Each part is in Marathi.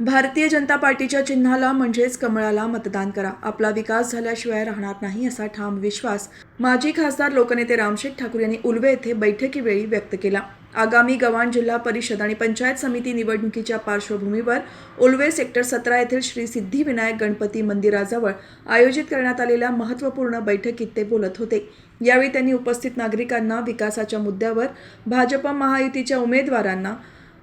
भारतीय जनता पार्टीच्या चिन्हाला म्हणजेच कमळाला मतदान करा. आपला विकास झाल्याशिवाय राहणार नाही असा ठाम विश्वास माजी खासदार लोकनेते रामशेठ ठाकूर यांनी उल्वे येथे बैठकीवेळी व्यक्त केला. आगामी गव्हाण जिल्हा परिषद आणि पंचायत समिती निवडणुकीच्या पार्श्वभूमीवर उल्वे सेक्टर सतरा येथील श्री सिद्धिविनायक गणपती मंदिराजवळ आयोजित करण्यात आलेल्या महत्त्वपूर्ण बैठकीत ते बोलत होते. यावेळी त्यांनी उपस्थित नागरिकांना विकासाच्या मुद्द्यावर भाजप महायुतीच्या उमेदवारांना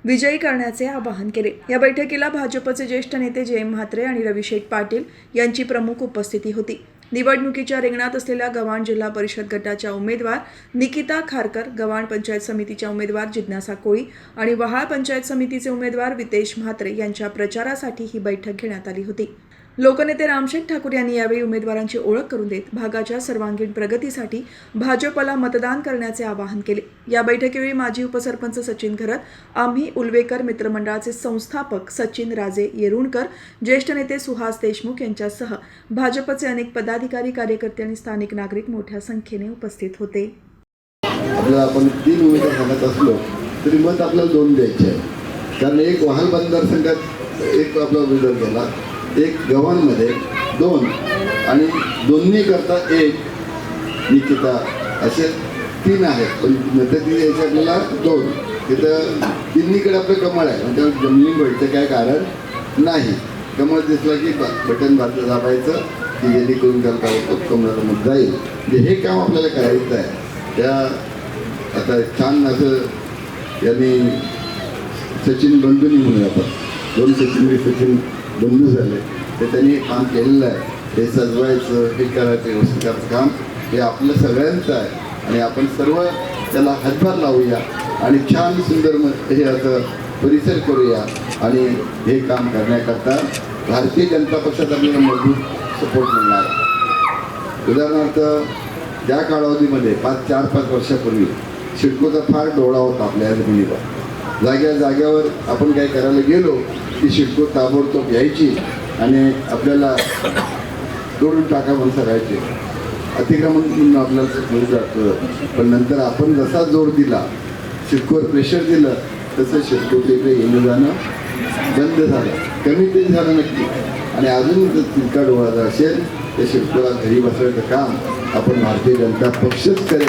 विजयी करण्याचे आवाहन केले. या बैठकीला भाजपचे ज्येष्ठ नेते जयम म्हात्रे आणि रविशेठ पाटील यांची प्रमुख उपस्थिती होती. निवडणुकीच्या रिंगणात असलेल्या गव्हाण जिल्हा परिषद गटाच्या उमेदवार निकिता खारकर गव्हाण पंचायत समितीच्या उमेदवार जिज्ञासा कोळी आणि वहाळ पंचायत समितीचे उमेदवार वितेश म्हात्रे यांच्या प्रचारासाठी ही बैठक घेण्यात आली होती. लोकनेते रामशेठ ठाकूर यांनी यावेळी उमेदवारांची ओळख करून देत भागाच्या सर्वांगीण प्रगतीसाठी भाजपला मतदान करण्याचे आवाहन केले. या बैठकीवेळी माजी उपसरपंच सचिन घरत आम्ही उल्वेकर मित्रमंडळाचे संस्थापक सचिन राजे येरुणकर ज्येष्ठ नेते सुहास देशमुख यांच्यासह भाजपचे अनेक पदाधिकारी कार्यकर्ते आणि स्थानिक नागरिक मोठ्या संख्येने उपस्थित होते. आपल्याला आपण तीन उमेदवार सांगत असलो तरी मत आपल्याला दोन द्यायचे आहे. कारण एक वाहन मतदारसंघात एक आपला उमेदवार गेला. एक गव्हाणमध्ये दोन आणि दोन्ही करता एक निकिता असे तीन आहेत. पण नंतर ती आपल्याला दोन. तिथं तिन्हीकडे आपलं कमळ आहे. म्हणजे जमिनी भरचं काय कारण नाही. कमळ दिसलं की बटन भात दाबायचं की जेणेकरून त्याला काय कमळाला मत जाईल. म्हणजे हे काम आपल्याला करायचं आहे. त्या आता छान असं यांनी सचिन बंधुनी म्हणूया आपण. दोन सचिन सचिन. बंद झाले. ते त्यांनी काम केलेलं आहे. हे सजवायचं हे करायचं व्यवस्थित काम हे आपलं सगळ्यांचं आहे. आणि आपण सर्व त्याला हातभार लावूया आणि छान सुंदर हे असं परिसर करूया आणि हे काम करण्याकरता भारतीय जनता पक्षात आपल्याला मजबूत सपोर्ट मिळणार आहे. उदाहरणार्थ त्या कालावधीमध्ये पाच चार पाच वर्षापूर्वी सिडकोचा फार डोळा होता आपल्या या जमिनीवर. जाग्या जाग्यावर आपण काही करायला गेलो की शिटको ताबडतोब यायची आणि आपल्याला तोडून टाका म्हणून सरायचे अतिक्रमण म्हणून आपल्याला मिळून जातं. पण नंतर आपण जसा जोर दिला शिटकोवर प्रेशर दिलं तसं सिडकोच्या येणं जाणं बंद झालं. कमी तरी झालं नक्की. आणि अजून जर तितका डोळा असेल तर शिटकोला घरी बसवायचं काम आपण भारतीय जनता पक्षच करेल.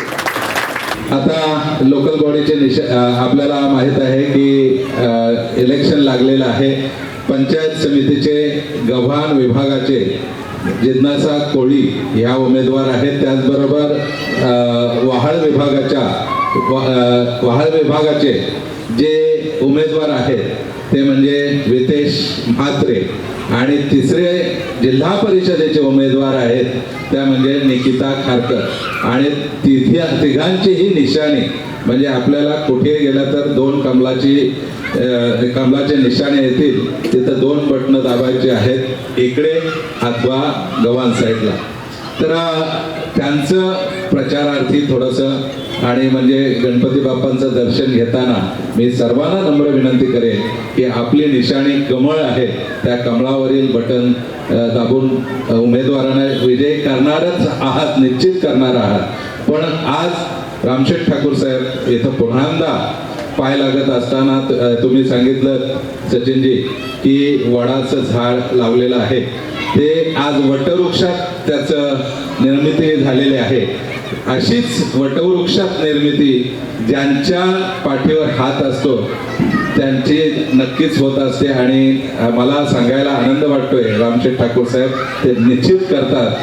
आता लोकल बॉडीचे निश आपल्याला माहीत आहे की अ, इलेक्शन लागलेलं आहे पंचायत समितीचे गव्हाण विभागाचे जिज्ञासा कोळी ह्या उमेदवार आहेत. त्याचबरोबर वाहळ विभागाच्या वाहळ विभागाचे जे उमेदवार आहेत ते म्हणजे वितेश म्हात्रे आणि तिसरे जिल्हा परिषदेचे उमेदवार आहेत त्या म्हणजे निकिता खारकर. आणि तिथ्या तिघांचीही निशाणी म्हणजे आपल्याला कुठे गेलं तर दोन कमलाची कमलाचे निशाणे येतील. तिथं दोन बटणं दाबायचे आहेत. इकडे अथवा गव्हाण साईडला. तर त्यांचं प्रचारार्थी थोडंसं आणि म्हणजे गणपती बाप्पांचं दर्शन घेताना मी सर्वांना नम्र विनंती करेन की आपली निशाणी कमळ आहे. त्या कमळावरील बटन दाबून उमेदवारांना विजय करणारच आहात निश्चित करणार आहात. पण आज रामशेठ ठाकूर साहेब इथं पुन्हांदा पाय लागत असताना तुम्ही सांगितलं सचिनजी की वडाचं झाड लावलेलं आहे. ते आज वटवृक्षात त्याचं निर्मिती झालेली आहे. अशीच वटवृक्षात निर्मिती ज्यांच्या पाठीवर हात असतो त्यांची नक्कीच होत असते. आणि मला सांगायला आनंद वाटतोय रामशेठ ठाकूर साहेब ते निश्चित करतात.